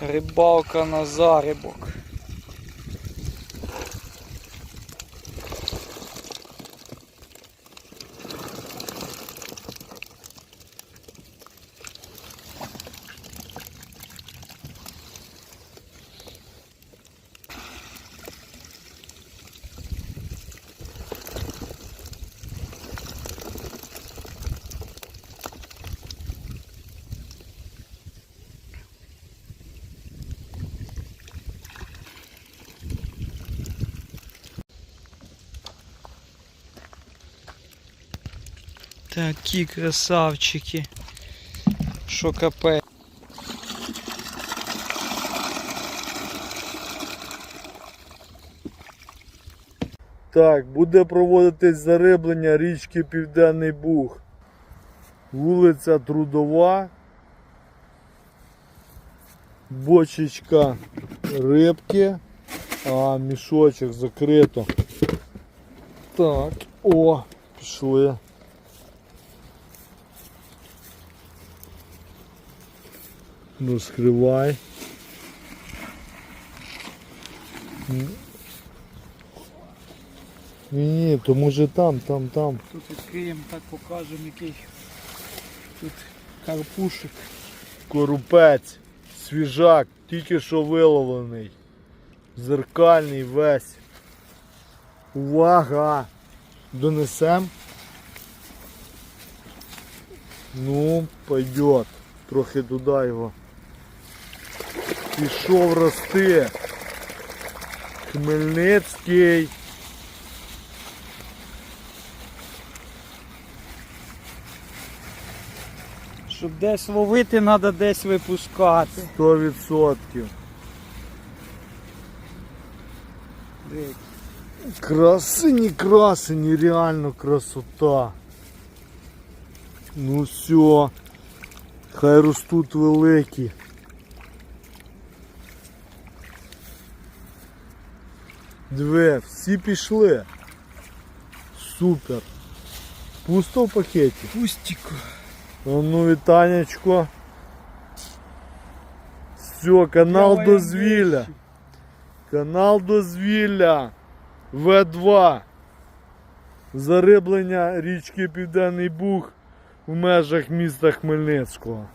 Рибалка на зарибок. Такі красавчики. Що капець. Так, буде проводитись зариблення річки Південний Буг. Вулиця Трудова. Бочечка рибки, а мішочок закрито. Так, о, пішли. Розкривай. Ні, ні, то може там, там, там. Тут відкриємо, так покажемо який тут карпушик. Корупець, свіжак, тільки що виловлений. Зеркальний весь. Увага! Донесем. Ну, пойдет. Трохи туди його. Пішов рости. Хмельницький. Щоб десь ловити, треба десь випускати. 100%. Диви, Красині, красині, реально красота. Ну все. Хай ростуть великі. Две, всі пішли. Супер. Пусто в пакеті. Пустіку. А ну вітанечко. Все, канал дозвілля. Канал дозвілля В2. Зариблення річки Південний Буг в межах міста Хмельницького.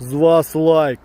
З вас лайк.